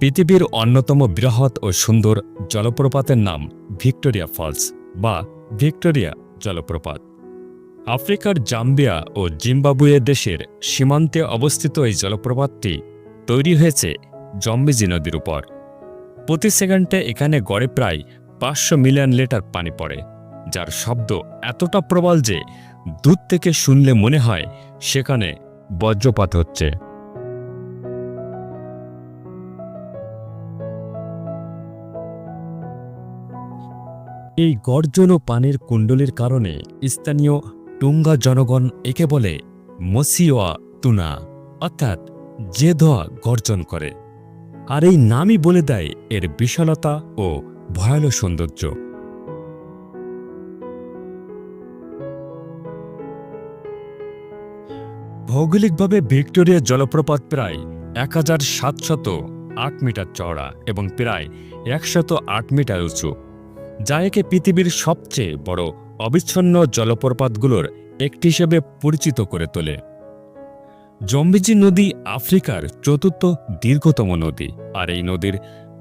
পৃথিবীর অন্যতম বৃহৎ ও সুন্দর জলপ্রপাতের নাম ভিক্টোরিয়া ফলস বা ভিক্টোরিয়া জলপ্রপাত। আফ্রিকার জাম্বিয়া ও জিম্বাবুয়ে দেশের সীমান্তে অবস্থিত এই জলপ্রপাতটি তৈরি হয়েছে জম্বিজি নদীর উপর। প্রতি সেকেন্ডে এখানে গড়ে প্রায় পাঁচশো মিলিয়ন লিটার পানি পড়ে, যার শব্দ এতটা প্রবল যে দূর থেকে শুনলে মনে হয় সেখানে বজ্রপাত হচ্ছে। এই গর্জন ও পানির কুণ্ডলীর কারণে স্থানীয় টুঙ্গা জনগণ একে বলে মসিওয়া তুনা, অর্থাৎ যে ধোয়া গর্জন করে। আর এই নামই বলে দেয় এর বিশালতা ও ভয়াল সৌন্দর্য। ভৌগোলিকভাবে ভিক্টোরিয়া জলপ্রপাত প্রায় এক হাজার সাতশত আট মিটার চওড়া এবং প্রায় একশত আট মিটার উঁচু। যা একে পৃথিবীর সবচেয়ে বড় অবিচ্ছন্ন জলপ্রপাতগুলোর একটি হিসেবে পরিচিত করে তোলে। জম্বিজি নদী আফ্রিকার চতুর্থ দীর্ঘতম নদী, আর এই নদীর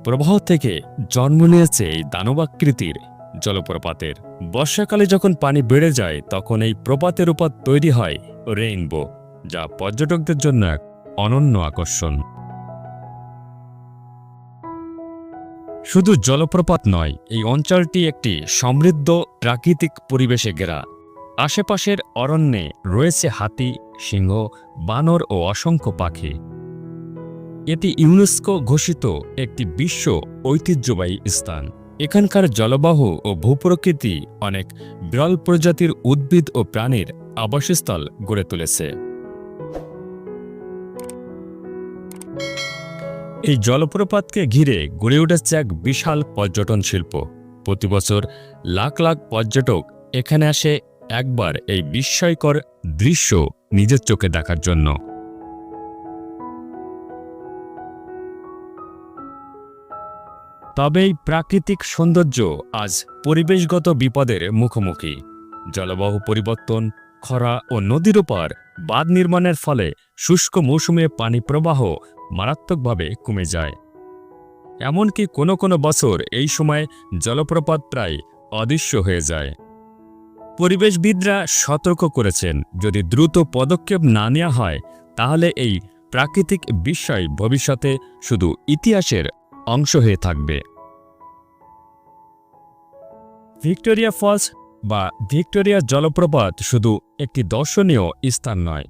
প্রবাহ থেকে জন্ম নিয়েছে এই দানবাকৃতির জলপ্রপাতের। বর্ষাকালে যখন পানি বেড়ে যায়, তখন এই প্রপাতের উপর তৈরি হয় রেইনবো, যা পর্যটকদের জন্য এক অনন্য আকর্ষণ। শুধু জলপ্রপাত নয়, এই অঞ্চলটি একটি সমৃদ্ধ প্রাকৃতিক পরিবেশে ঘেরা। আশেপাশের অরণ্যে রয়েছে হাতি, সিংহ, বানর ও অসংখ্য পাখি। এটি ইউনেস্কো ঘোষিত একটি বিশ্ব ঐতিহ্যবাহী স্থান। এখানকার জলবায়ু ও ভূপ্রকৃতি অনেক বিরল প্রজাতির উদ্ভিদ ও প্রাণীর আবাসস্থল গড়ে তুলেছে। এই জলপ্রপাতকে ঘিরে গড়ে উঠেছে এক বিশাল পর্যটন শিল্প। প্রতি বছর লাখ লাখ পর্যটক এখানে আসে একবার এই বিস্ময়কর দৃশ্য নিজের চোখে দেখার জন্য। তবে এই প্রাকৃতিক সৌন্দর্য আজ পরিবেশগত বিপদের মুখোমুখি। জলবায়ু পরিবর্তন খরা ও নদীর ওপর বাঁধ নির্মাণের ফলে শুষ্ক মৌসুমে পানি প্রবাহ মারাত্মকভাবে কমে যায়। এমনকি কোনো কোনো বছর এই সময় জলপ্রপাত প্রায় অদৃশ্য হয়ে যায়। পরিবেশবিদরা সতর্ক করেছেন, যদি দ্রুত পদক্ষেপ না নেওয়া হয়, তাহলে এই প্রাকৃতিক বিস্ময় ভবিষ্যতে শুধু ইতিহাসের অংশ হয়ে থাকবে। ভিক্টোরিয়া ফলস বা ভিক্টোরিয়া জলপ্রপাত শুধু একটি দর্শনীয় স্থান নয়,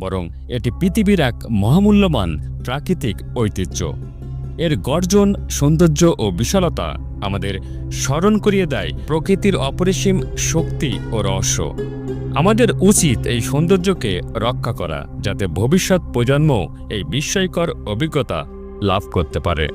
বরং এটি পৃথিবীর এক মহামূল্যবান প্রাকৃতিক ঐতিহ্য। এর গর্জন, সৌন্দর্য ও বিশালতা আমাদের স্মরণ করিয়ে দেয় প্রকৃতির অপরিসীম শক্তি ও রহস্য। আমাদের উচিত এই সৌন্দর্যকে রক্ষা করা, যাতে ভবিষ্যৎ প্রজন্ম এই বিস্ময়কর অভিজ্ঞতা লাভ করতে পারে।